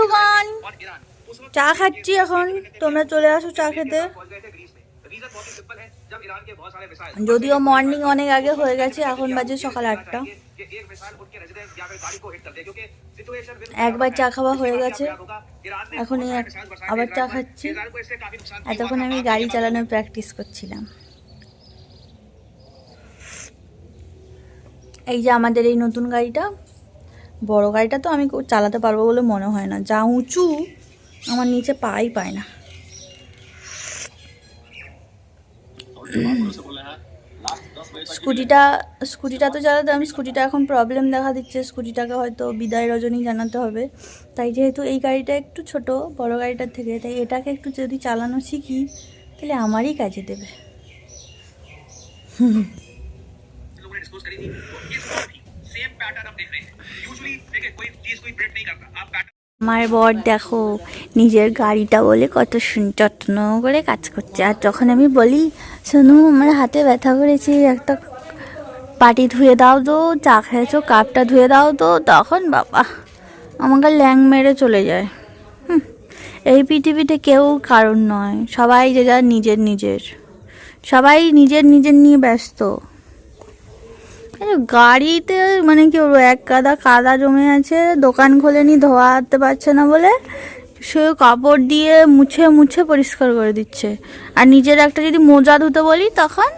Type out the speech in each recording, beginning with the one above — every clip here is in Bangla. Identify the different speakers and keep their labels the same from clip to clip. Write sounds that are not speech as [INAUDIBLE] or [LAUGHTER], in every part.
Speaker 1: দোকান চা খাচ্ছি এখন। তোমরা চলে আসো চা খেতে। যদিও মর্নিং অনেক আগে হয়ে গেছে, এখন বাজে সকাল আটটা। একবার চা খাওয়া হয়ে গেছে। এখন আবার চা খাচ্ছি। এতক্ষণ আমি গাড়ি চালানোর প্র্যাকটিস করছিলাম। এই যে আমাদের এই নতুন গাড়িটা বড় গাড়িটা তো আমি চালাতে পারব বলে মনে হয় না। যা উঁচু আমার নিচে পাই পায় না। স্কুটিটা স্কুটিটা তো চালাতে আমি স্কুটিটা এখন প্রবলেম দেখা দিচ্ছে। স্কুটিটাকে হয়তো বিদায় রজনী জানাতে হবে। তাই যেহেতু এই গাড়িটা একটু ছোট বড় গাড়িটার থেকে তাই এটাকে একটু যদি চালানো শিখি তাহলে আমারই কাজে দেবে। [LAUGHS]
Speaker 2: लोगों
Speaker 1: আমার বর দেখো নিজের গাড়িটা বলে কত যত্ন করে কাজ করছে। আর যখন আমি বলি শোনো আমার হাতে ব্যথা করেছে একটা পাটি ধুয়ে দাও তো চা খেয়েছো কাপটা ধুয়ে দাও তো। তখন বাবা আমাকে ল্যাং মেরে চলে যায়। হুম, এই পৃথিবীতে কেউ কারণ নয়। সবাই যে যার নিজের নিজের। সবাই নিজের নিজের নিয়ে ব্যস্ত। গাড়িতে মানে কি বলব এক কাদা কাদা জমে আছে দোকান খোলেনি ধোয়াতে পারছে না বলে। সে কাপড় দিয়ে মুছে মুছে পরিষ্কার করে দিচ্ছে। আর নিজের একটা যদি মোজা ধুতে বলি তখন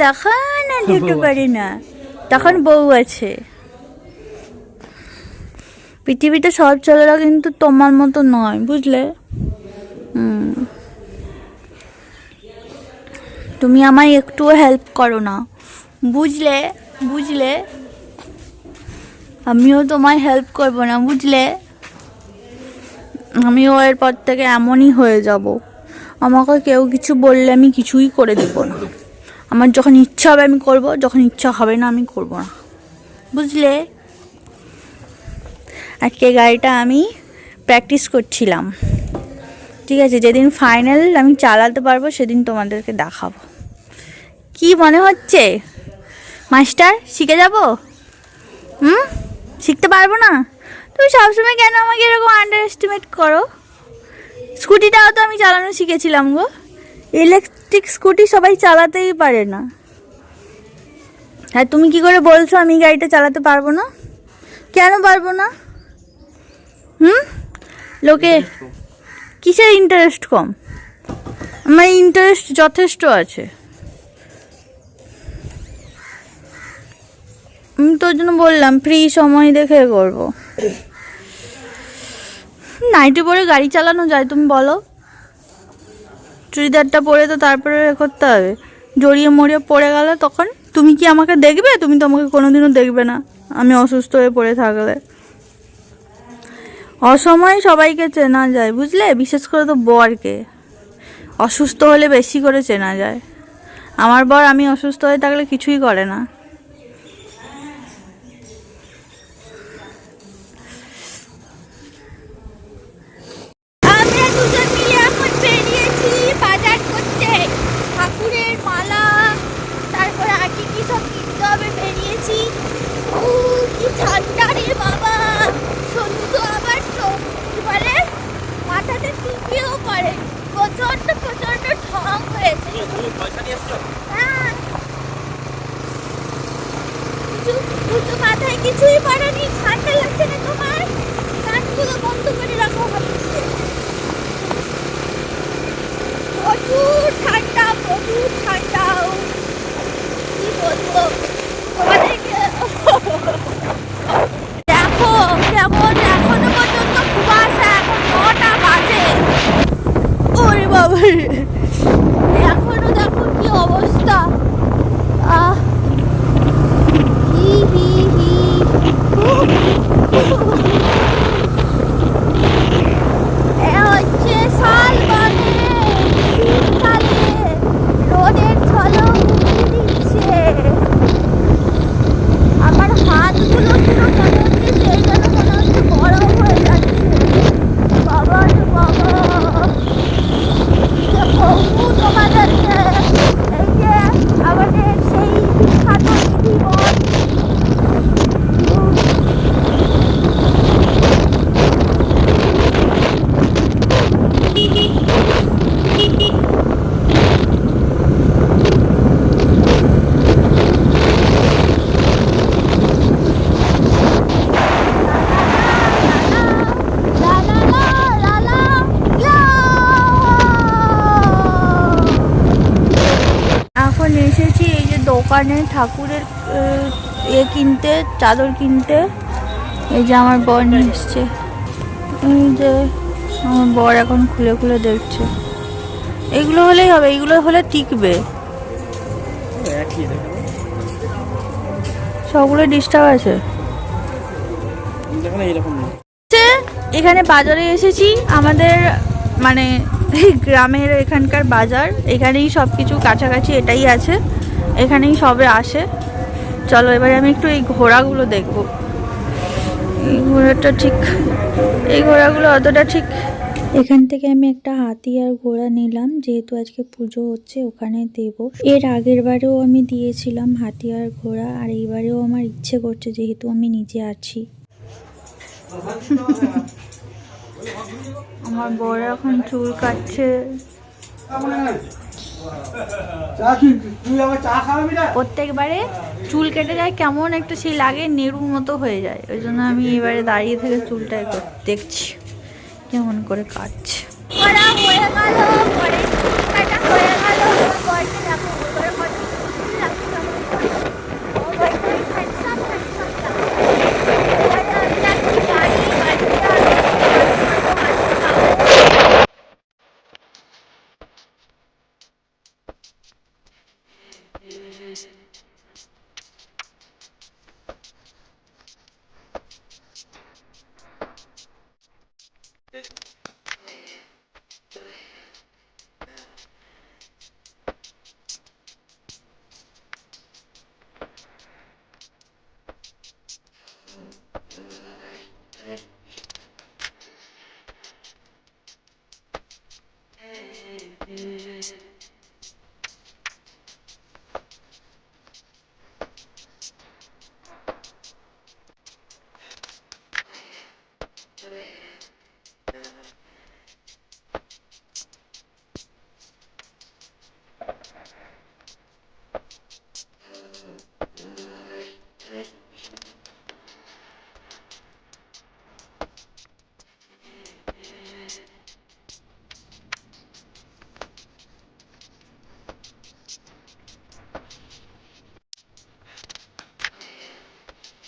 Speaker 1: তখন ধুতে পারি না। তখন বউ আছে। পৃথিবীতে সব ছেলেরা কিন্তু তোমার মতো নয় বুঝলে? তুমি আমায় একটুও হেল্প করো না বুঝলে? বুঝলে? আমিও তোমায় হেল্প করব না, বুঝলে? আমিও এরপর থেকে এমনই হয়ে যাব। আমাকে কেউ কিছু বললে আমি কিছুই করে দেব না। আমার যখন ইচ্ছা হবে আমি করব, যখন ইচ্ছা হবে না আমি করব না। বুঝলে? আজকে গাড়িটা আমি প্র্যাকটিস করছিলাম। ঠিক আছে, যেদিন ফাইনাল আমি চালাতে পারব সেদিন তোমাদেরকে দেখাবো। কি মনে হচ্ছে? মাস্টার শিখে যাব? হুম? শিখতে পারব না? তুমি সবসময় কেন আমাকে এরকম আন্ডার এস্টিমেট করো? স্কুটিটাও তো আমি চালানো শিখেছিলাম গো। ইলেকট্রিক স্কুটি সবাই চালাতেই পারে না। আর তুমি কি করে বলছো আমি গাড়িটা চালাতে পারব না? কেন পারব না? হুম? লোকে কিসের ইন্টারেস্ট কম। আমার ইন্টারেস্ট যথেষ্ট আছে। আমি তোর জন্য বললাম ফ্রি সময় দেখে করব। নাইটি পরে গাড়ি চালানো যায়, তুমি বলো। চুড়িদারটা পরে তো তারপরে করতে হবে। জড়িয়ে মরিয়ে পড়ে গেলে তখন তুমি কি আমাকে দেখবে? তুমি তো আমাকে কোনোদিনও দেখবে না, আমি অসুস্থ হয়ে পড়ে থাকলে। অসময়ে সবাইকে চেনা যায়, বুঝলে? বিশেষ করে তো বরকে। অসুস্থ হলে বেশি করে চেনা যায়। আমার বর আমি অসুস্থ হয়ে থাকলে কিছুই করে না। দোকানে ঠাকুরের এ কিনতে চাদর কিনতে এই যে আমার বর নিয়ে এসছে। এই যে আমার বর এখন খুলে খুলে দেখছে। এগুলো হলেই হবে এগুলো হলে টিকবে। সবগুলো ডিস্টার্ব আছে। এখানে বাজারে এসেছি আমাদের মানে গ্রামের এখানকার বাজার এখানেই সব কিছু কাছাকাছি এটাই আছে। এখানেই সবে আসে। চলো এবারে আমি একটু এই ঘোড়াগুলো দেখব। এই ঘোড়াটা ঠিক এই ঘোড়াগুলো অতটা ঠিক এখান থেকে আমি একটা হাতি আর ঘোড়া নিলাম যেহেতু আজকে পুজো হচ্ছে ওখানে দেব। এর আগের বারেও আমি দিয়েছিলাম হাতি আর ঘোড়া আর এইবারেও আমার ইচ্ছে করছে যেহেতু আমি নিজে আছি। আমার বড় এখন চুল কাটছে। প্রত্যেকবারে চুল কেটে যায় কেমন একটা সেই লাগে নেড়ুর মতো হয়ে যায়। ওই জন্য আমি এবারে দাঁড়িয়ে থেকে চুলটা দেখছি কেমন করে কাটছে।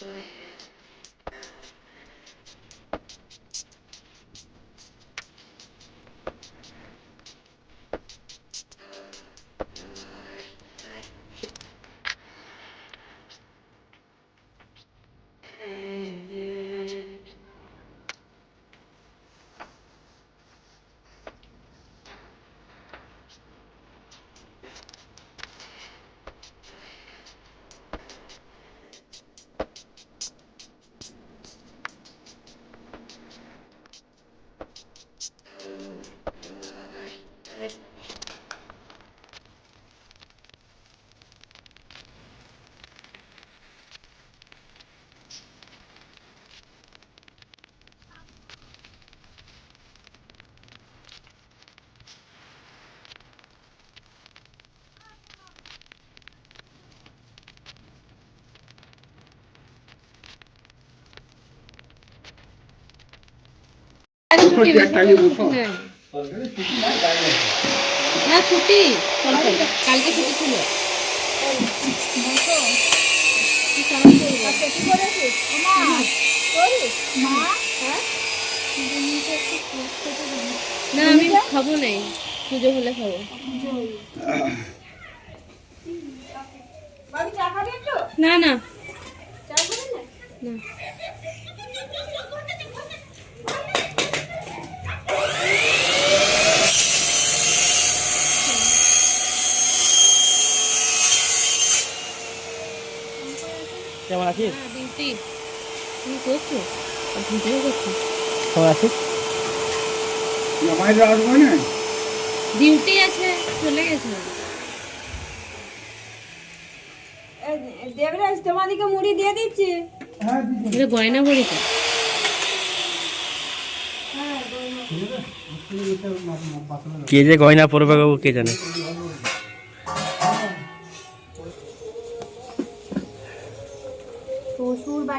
Speaker 1: actually.
Speaker 3: না ছুটি। কালকে ছুটি ছিল। না আমি খাব নাই। পুজো হলে খাব। না না? না।
Speaker 4: কেমন আছিস?
Speaker 3: তুমি করছ? করছ।
Speaker 4: কেমন আছিস?
Speaker 3: ডিউটি আছে চলে গেছে।
Speaker 5: দেবরাজ তোমাদিকে মুড়ি দিয়ে দিচ্ছি।
Speaker 3: এটা গয়না তো।
Speaker 4: কে যে গয়না পরবে কে জানে?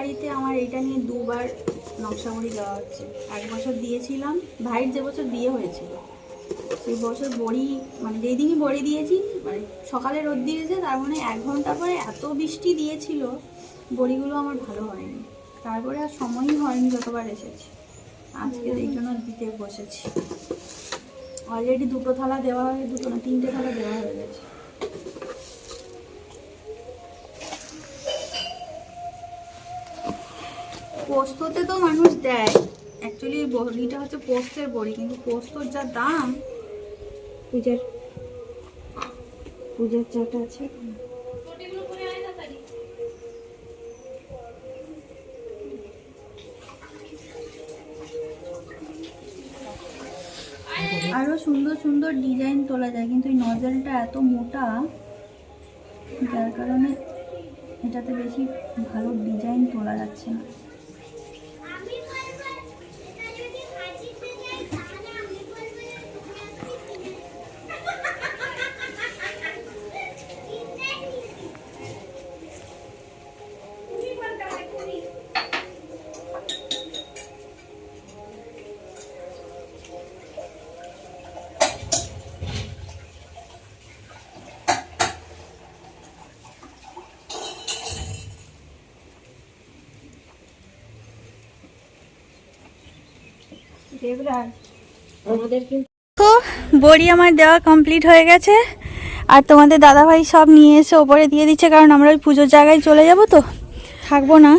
Speaker 1: বাড়িতে আমার এটা নিয়ে দুবার নকশামুড়ি দেওয়া হচ্ছে। এক বছর দিয়েছিলাম, ভাইয়ের যে বছর বিয়ে হয়েছিল, সেই বছর বড়ি মানে যেই দিনই বড়ি দিয়েছি মানে সকালে রোদ দিয়েছে, তার মানে এক ঘণ্টা পরে এত বৃষ্টি দিয়েছিল, বড়িগুলো আমার ভালো হয়নি। তারপরে আর সময়ই হয়নি যতবার এসেছি। আজকে এই জন্য দিতে বসেছি। অলরেডি দুটো থালা দেওয়া হয়ে, দুটো না তিনটে থালা দেওয়া হয়ে গেছে। পোস্ততে তো মানুষ দেয়। অ্যাকচুয়ালি বড়িটা হচ্ছে পোস্তের বড়ি, কিন্তু পোস্তর যা দাম, পূজার পূজার চাটা আছে। আরও সুন্দর সুন্দর ডিজাইন তোলা যায়, কিন্তু এই নজলটা এত মোটা, যার কারণে এটাতে বেশি ভালো ডিজাইন তোলা যাচ্ছে না। বড়ি আমার দেওয়া কমপ্লিট হয়ে গেছে। আর তোমাদের দাদাভাই সব নিয়ে এসে ওপরে দিয়ে দিচ্ছে, কারণ আমরা ওই পুজোর জায়গায় চলে যাব তো। থাকব না,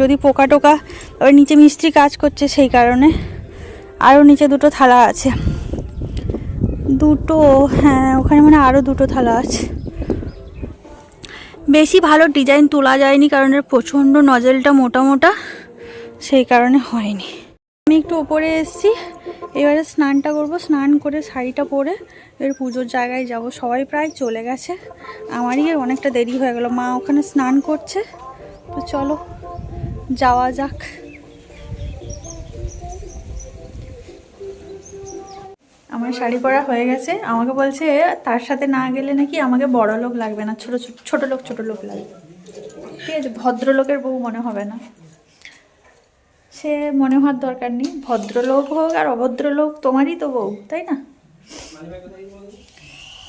Speaker 1: যদি পোকা টোকা, আবার নিচে মিস্ত্রি কাজ করছে সেই কারণে। আরও নিচে দুটো থালা আছে। দুটো হ্যাঁ ওখানে মানে আরও দুটো থালা আছে। বেশি ভালো ডিজাইন তোলা যায়নি, কারণ এর প্রচণ্ড নজলটা মোটা মোটা, সেই কারণে হয়নি। আমি একটু ওপরে এসেছি। এবারে স্নানটা করব। স্নান করে শাড়িটা পরে এর পুজোর জায়গায় যাব। সবাই প্রায় চলে গেছে। আমারই অনেকটা দেরি হয়ে গেল। মা ওখানে স্নান করছে। তো চলো, যাওয়া যাক। আমার শাড়ি পরা হয়ে গেছে। আমাকে বলছে, তার সাথে না গেলে নাকি আমাকে বড় লোক লাগবে না। ছোট ছোট লোক ছোট লোক লাগবে। ঠিক আছে, ভদ্রলোকের বউ মনে হবে না। সে মনে হওয়ার দরকার নেই। ভদ্রলোক হোক আর অভদ্রলোক তোমারই তো বউ, তাই না?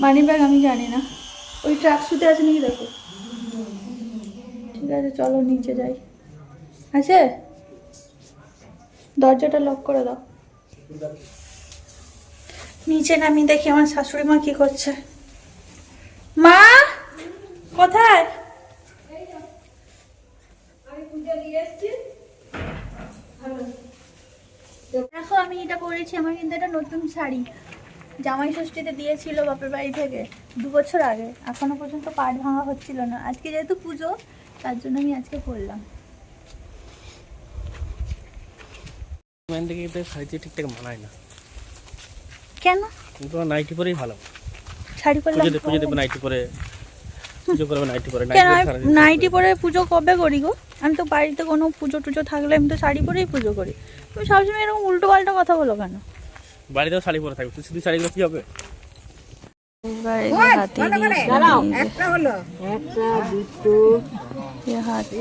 Speaker 1: মানি ব্যাগ আমি জানি না। ওই ট্রাক শুতে আছে নাকি দেখো? ঠিক আছে, চলো নিচে যাই। আছে? দরজাটা লক করে দাও। নিচে নামি দেখি আমার শাশুড়ি মা কি করছে। মা, কোথায়? দেখো আমি এটা পরেছি আমার কিন্তু এটা নতুন শাড়ি। জামাই ষষ্ঠীতে দিয়েছিল বাপের বাড়ি থেকে দু বছর আগে। এখনও পর্যন্ত পাট ভাঙা হচ্ছিল না। আজকে যেহেতু পুজো তার জন্য আমি আজকে পরলাম।
Speaker 4: থেকে এটা শাড়িতে ঠিকঠাক মানায় না।
Speaker 1: কেন?
Speaker 4: নাইটি পরেই ভালো।
Speaker 1: শাড়ি পরে
Speaker 4: পুজো পুজো দেবো নাইটি পরে। পুজো করবে নাইটি পরে
Speaker 1: কেন
Speaker 4: নাইটি পরে
Speaker 1: নাইটি পরে পুজো কবে করি গো? আমি তো বাড়িতে কোনো পুজো টুজো থাকলে আমি তো শাড়ি পরেই পুজো করি। তুমি সবসময় এরকম উল্টো পাল্টা কথা বলো কেন?
Speaker 4: বাড়িতেও শাড়ি পরে থাকবে তুই শুধু শাড়িগুলো কি হবে?
Speaker 1: হাতে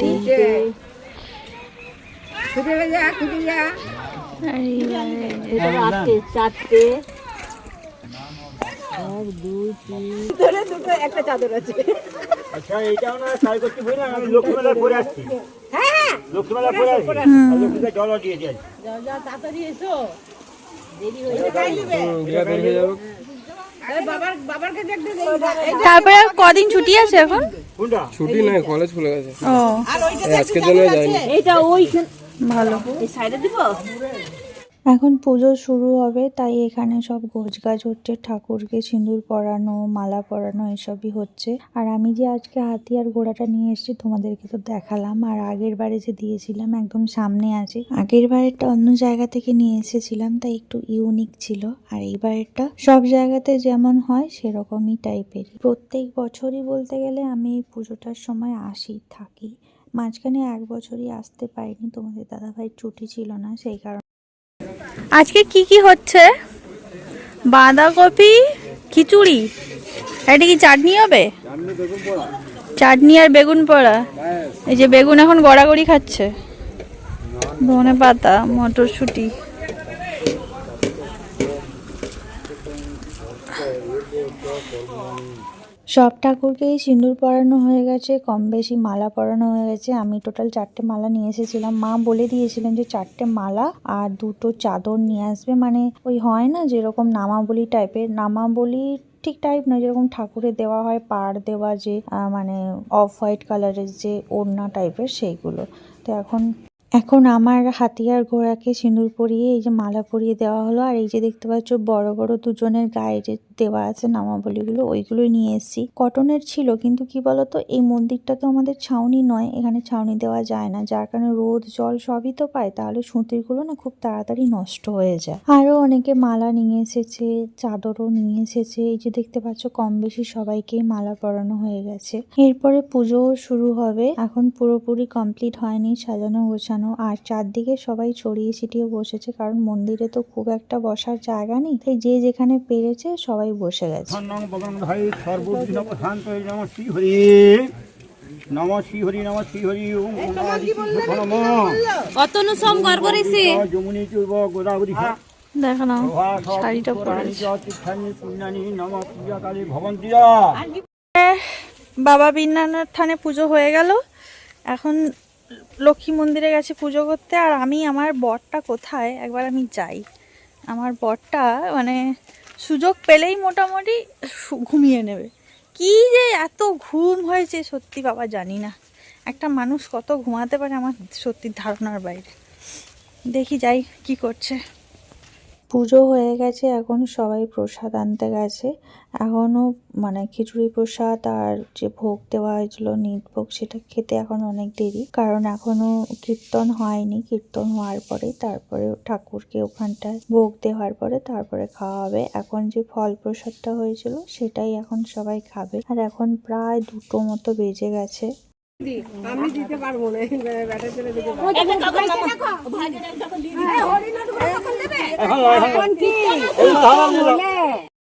Speaker 5: দুটো একটা চাদর আছে।
Speaker 6: আচ্ছা এইটাও না ট্রাই করতে পারি না? আমি লক্ষ্মীমেলা পরে আসছি।
Speaker 5: হ্যাঁ
Speaker 6: পরে আসছি।
Speaker 5: দেখতে
Speaker 1: তারপরে কদিন ছুটি আছে এখন?
Speaker 7: ছুটি নয় কলেজ খুলে গেছে। এই আজকের জন্য
Speaker 1: ভালো এখন পুজো শুরু হবে, তাই এখানে সব গোছ গাছ হচ্ছে, ঠাকুরকে সিঁদুর পরানো, মালা পরানো, এসবই হচ্ছে। আর আমি যে আজকে হাতি আর ঘোড়াটা নিয়ে এসেছি, তোমাদেরকে তো দেখালাম। আর আগের বারে যে দিয়েছিলাম, একদম সামনে আছে। আগের বারেরটা অন্য জায়গা থেকে নিয়ে এসেছিলাম, তাই একটু ইউনিক ছিল। আর এই সব জায়গাতে যেমন হয়, সেরকমই টাইপেরই প্রত্যেক বছরই বলতে গেলে আমি এই পুজোটার সময় আসি, থাকি। মাঝখানে এক বছরই আসতে পারিনি, তোমাদের দাদাভাই ছুটি ছিল না, সেই কারণে আজকে কি কি হচ্ছে? বাঁধাকপি, খিচুড়ি। এটা কি চাটনি হবে? চাটনি আর বেগুন পোড়া। এই যে বেগুন এখন গড়াগড়ি খাচ্ছে। ধনে পাতা মটরশুঁটি। সব ঠাকুরকেই সিঁদুর পরানো হয়ে গেছে, কম বেশি মালা পরানো হয়ে গেছে। আমি টোটাল চারটে মালা নিয়ে এসেছিলাম। মা বলে দিয়েছিলেন যে চারটে মালা আর দুটো চাদর নিয়ে আসবে। মানে ওই হয় না যেরকম নামাবলি টাইপের নামাবলি ঠিক টাইপ নয়, যেরকম ঠাকুরের দেওয়া হয় পাড় দেওয়া যে মানে অফ হোয়াইট কালারের যে ওড়না টাইপের সেইগুলো। তো এখন এখন আমার হাতিয়ার ঘোড়াকে সিঁদুর পরিয়ে এই যে মালা পরিয়ে দেওয়া হলো। আর এই যে দেখতে পাচ্ছ, বড় বড় দুজনের গায়ে যে দেওয়া আছে নামাবলিগুলো, ওইগুলোই নিয়ে এসেছি। কটনের ছিল, কিন্তু কি বলতো, এই মন্দিরটা তো আমাদের ছাউনি নয়, এখানে ছাউনি দেওয়া যায় না। যার কারণে রোদ, জল সবই তো পায়, তাহলে সুতিরগুলো না খুব তাড়াতাড়ি নষ্ট হয়ে যায়। আরও অনেকে মালা নিয়ে এসেছে, চাদরও নিয়ে এসেছে, এই যে দেখতে পাচ্ছ কম বেশি সবাইকেই মালা পরানো হয়ে গেছে। এরপরে পুজোও শুরু হবে, এখন পুরোপুরি কমপ্লিট হয়নি, সাজানো গোছানো। আর চারদিকে সবাই ছড়িয়ে ছিটিয়ে বসেছে, কারণ মন্দিরে তো খুব একটা বসার জায়গা নেই। তাই যে যেখানে পেরেছে, সবাই বসে গেছে।
Speaker 6: নং বগন ভাই সর্ববিঘ্ন প্রশান্ত নম শ্রী হরি। নম শ্রী হরি নম শ্রী হরি
Speaker 3: অতনু সোম ঘর
Speaker 6: যমুনি চৈব গোদাবরী।
Speaker 1: দেখো না শাড়িটা
Speaker 6: ভবন্তীরা।
Speaker 1: বাবা বীরনাথ থানে পুজো হয়ে গেল। এখন লক্ষ্মী মন্দিরে গেছে পুজো করতে। আর আমি আমার বরটা কোথায়? একবার আমি যাই। আমার বরটা মানে সুযোগ পেলেই মোটামুটি ঘুমিয়ে নেবে। কি যে এত ঘুম হয়েছে সত্যি বাবা জানি না। একটা মানুষ কত ঘুমাতে পারে আমার সত্যি ধারণার বাইরে। দেখি যাই কি করছে। পুজো হয়ে গেছে এখন সবাই প্রসাদ আনতে গেছে। এখনও মানে খিচুড়ি প্রসাদ আর যে ভোগ দেওয়া হয়েছিল নিট ভোগ সেটা খেতে এখন অনেক দেরি। কারণ এখনও কীর্তন হয়নি কীর্তন হওয়ার পরে তারপরে ঠাকুরকে ওখানটায় ভোগ দেওয়ার পরে তারপরে খাওয়া হবে। এখন যে ফল প্রসাদটা হয়েছিল সেটাই এখন সবাই খাবে। আর এখন প্রায় দুটো মতো বেজে গেছে।
Speaker 5: আমি দিতে পারব না ব্যাটা ছেলে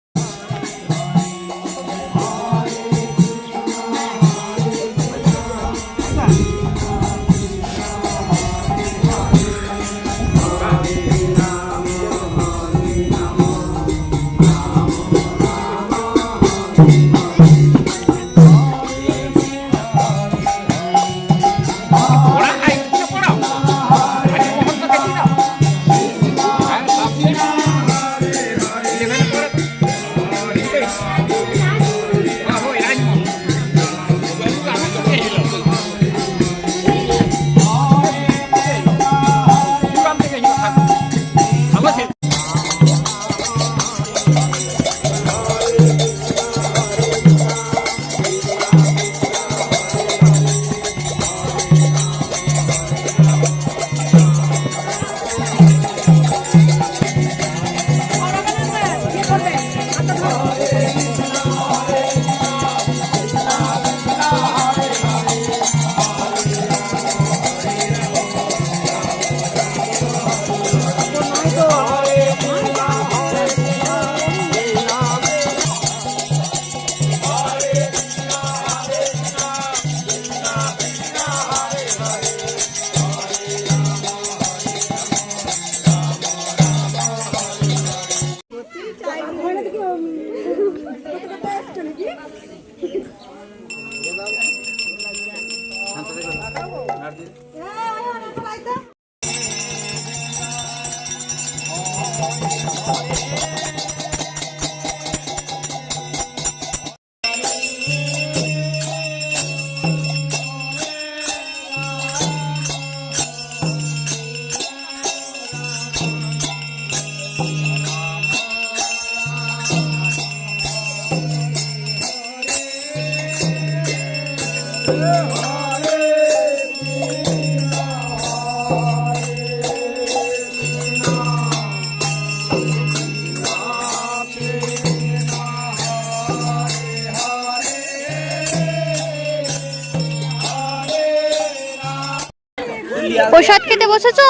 Speaker 1: বসেছো?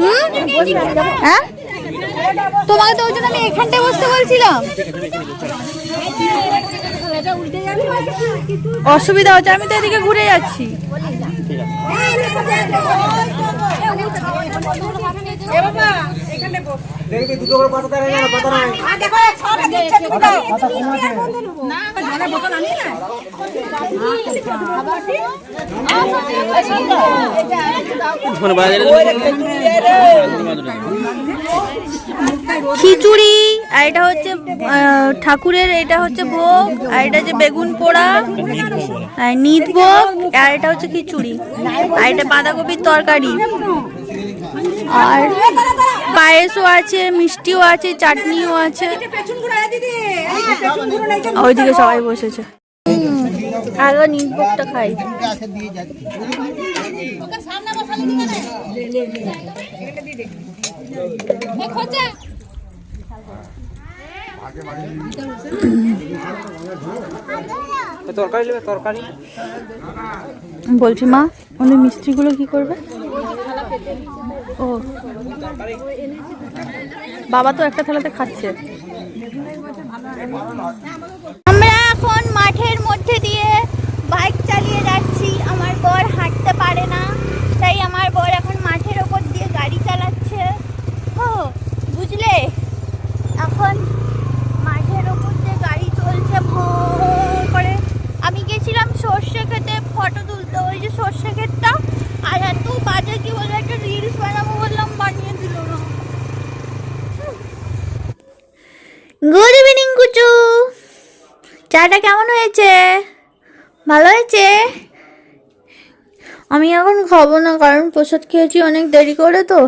Speaker 1: হুম? হ্যাঁ? তোমাকে তো ওই জন্য আমি এখানটায় বসতে বলছিলাম। অসুবিধা হচ্ছে, আমি তো এদিকে ঘুরে যাচ্ছি।
Speaker 6: ঠিক আছে।
Speaker 5: এ বাবা এখানে বস
Speaker 6: দেখবি দুটো করে পাতা দেয় না পাতা নাই।
Speaker 5: দেখো ছটা দিচ্ছে তুমি দাও না বোতল আনি না
Speaker 1: খিচুড়ি আর এটা হচ্ছে আহ, ঠাকুরের এটা হচ্ছে ভোগ আর এটা হচ্ছে বেগুন পোড়া আর নিত ভোগ আর এটা হচ্ছে খিচুড়ি। আর এটা বাঁধাকপির তরকারি। আর পায়েসও আছে, মিষ্টিও আছে, চাটনিও আছে। ওইদিকে সবাই বসেছে। খাই।
Speaker 4: তরকারি নেবে তরকারি?
Speaker 1: বলছি মা ওই মিস্ত্রিগুলো কি করবে? ও। বাবা তো একটা থালাতে খাচ্ছে। আমরা এখন মাঠের মধ্যে দিয়ে বাইক চালিয়ে যাচ্ছি আমার বর হাঁটতে পারে না তাই আমার বর এখন মাঠের ওপর দিয়ে গাড়ি চালাচ্ছে ও বুঝলে এখন মাঠের ওপর দিয়ে গাড়ি চলছে ভো করে আমি গেছিলাম সর্ষে খেতে ফটো তুলতে ওই যে সর্ষে ক্ষেতটা আর এত বাজে কি বলে একটা রিলস বানাবো বললাম বানিয়ে দিল না গুড ইভিনিং কুচু চাটা কেমন হয়েছে? ভালো হয়েছে? আমি এখন খাব না, কারণ প্রসাদ খেয়েছি অনেক দেরি করে তো।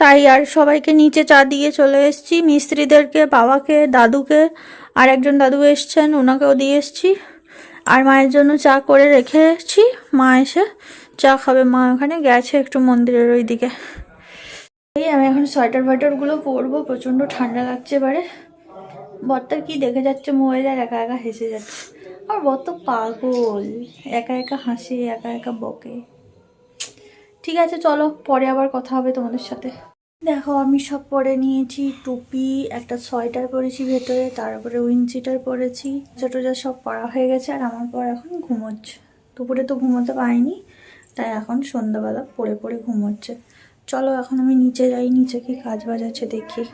Speaker 1: তাই আর সবাইকে নিচে চা দিয়ে চলে এসেছি। মিস্ত্রিদেরকে, বাবাকে, দাদুকে, আর একজন দাদু এসছেন, ওনাকেও দিয়ে এসেছি। আর মায়ের জন্য চা করে রেখেছি মা এসে চা খাবে। মা ওখানে গেছে একটু মন্দিরের ওই দিকে এই আমি এখন সোয়েটার ফাইটারগুলো পরবো। প্রচণ্ড ঠান্ডা লাগছে এবারে। বরটার কি দেখে যাচ্ছে? মোবাইলে আর একা একা হেসে যাচ্ছে। আর বর তো পাগল। একা একা হাসে, একা একা বকে। ঠিক আছে, চলো, পরে আবার কথা হবে তোমাদের সাথে। দেখো, আমি সব পরে নিয়েছি। টুপি, একটা সোয়েটার পরেছি ভেতরে, তারপরে উইনচিটার পরেছি। ছোটো যা সব পরা হয়ে গেছে আর আমার পর এখন ঘুমোচ্ছে। দুপুরে তো ঘুমোতে পারিনি, তাই এখন সন্ধ্যাবেলা পড়ে পড়ে ঘুমোচ্ছে। চলো, এখন আমি নিচে যাই, নিচে কি কাজ বাজ আছে, দেখি।